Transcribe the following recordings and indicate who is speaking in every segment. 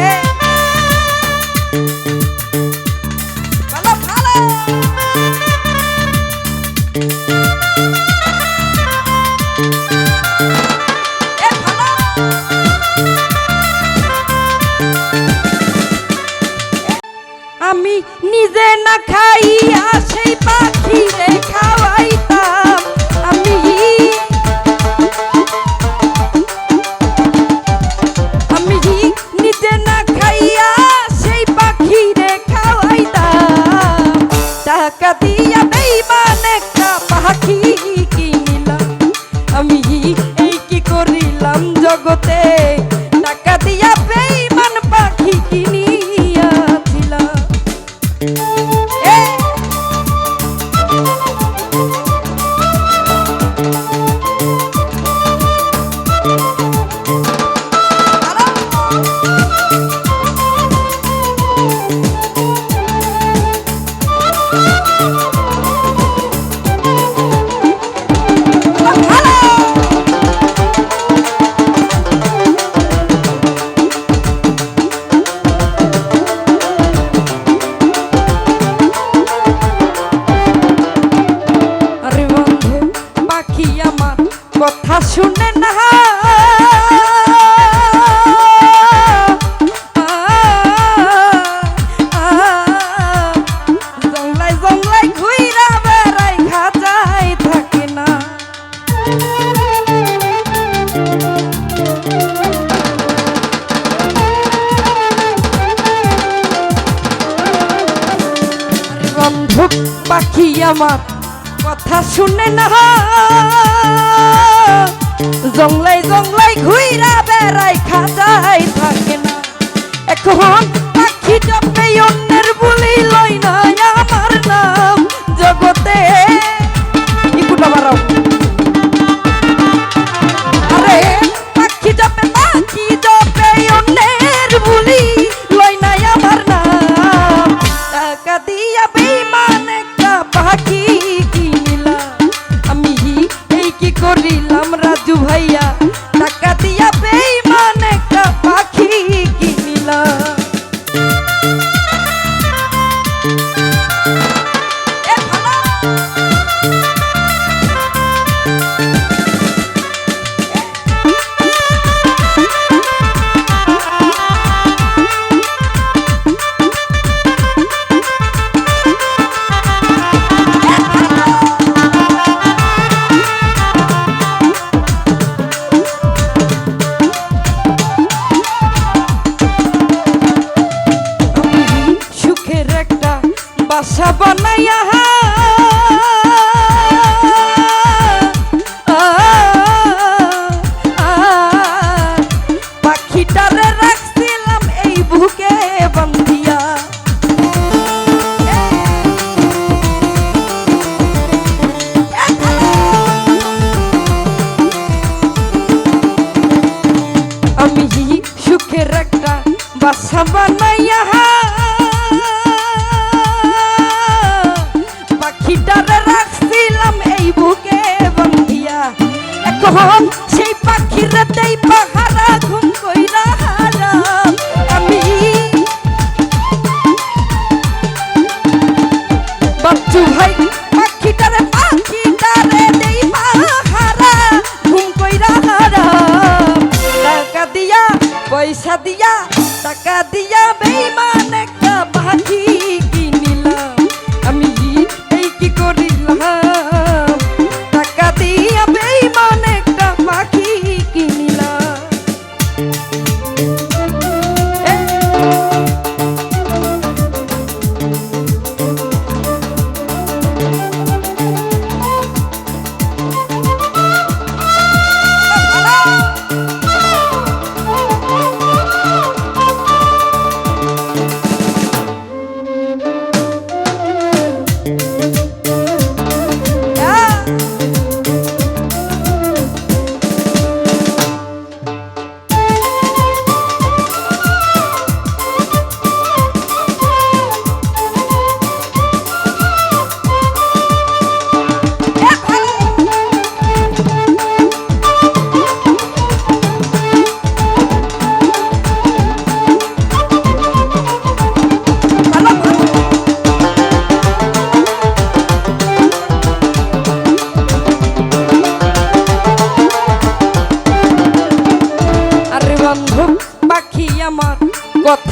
Speaker 1: Yeah. আমার কথা শুনে না। জংলাই জংলাই ঘুইরা বেড়াই খাজাই থাক। की कोरी लम राजू भैया মহল সেই পাখির দেই পাহারা ঘুম কইরা হারাম। আমি বাচ্চু ভাই, পাখিটারে পাখিটারে দেই পাহারা, ঘুম কইরা হারাম। টাকা দিয়া, পয়সা দিয়া, টাকা দিয়া বেইমান একটা পাখি।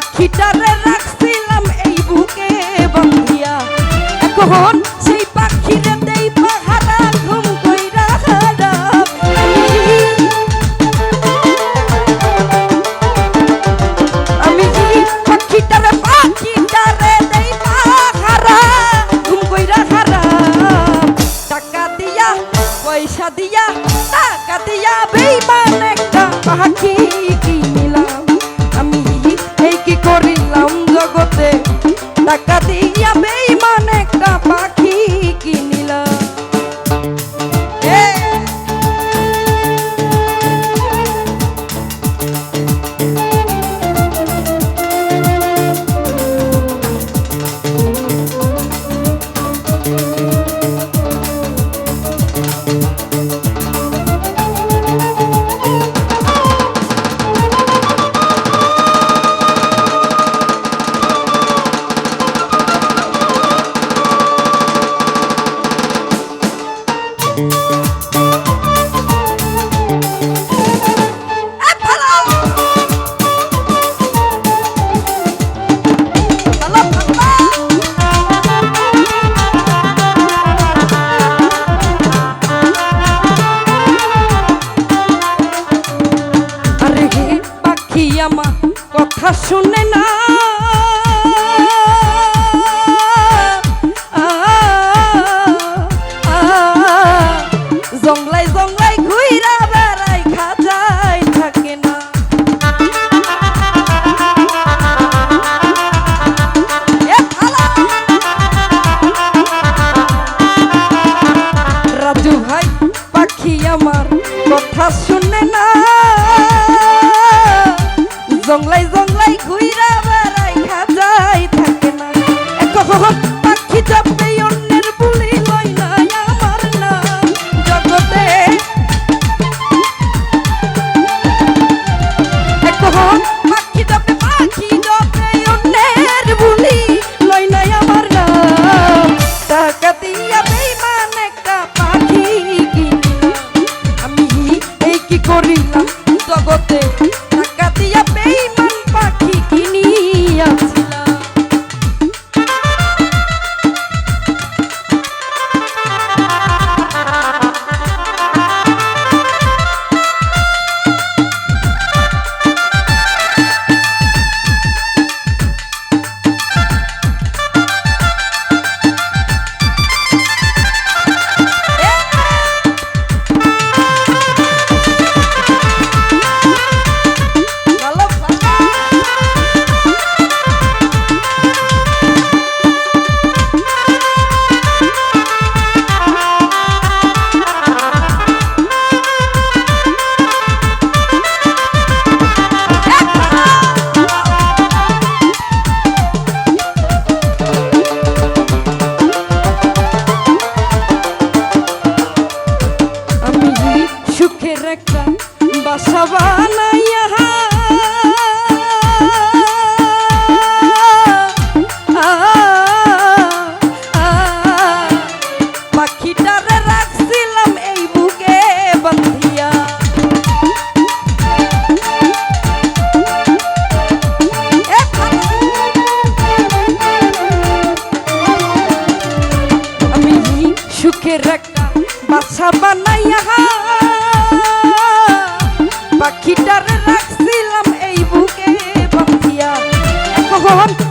Speaker 1: পাখিটারে রাখছিলাম এই বুকে বন্ধিয়া। এখন সেই পাখিরে দেই পাহারা, ঘুম কইরা আমি কি পাখিটারে পাখিটারে দেই পাহারা, ঘুম কইরা খারাপ টাকা দিয়া, পয়সা দিয়া, টাকা দিয়া বেইমান একটা পাখি। জঙ্গলাই ঘুইরা বেড়াই খাজাই থাকে না। এখন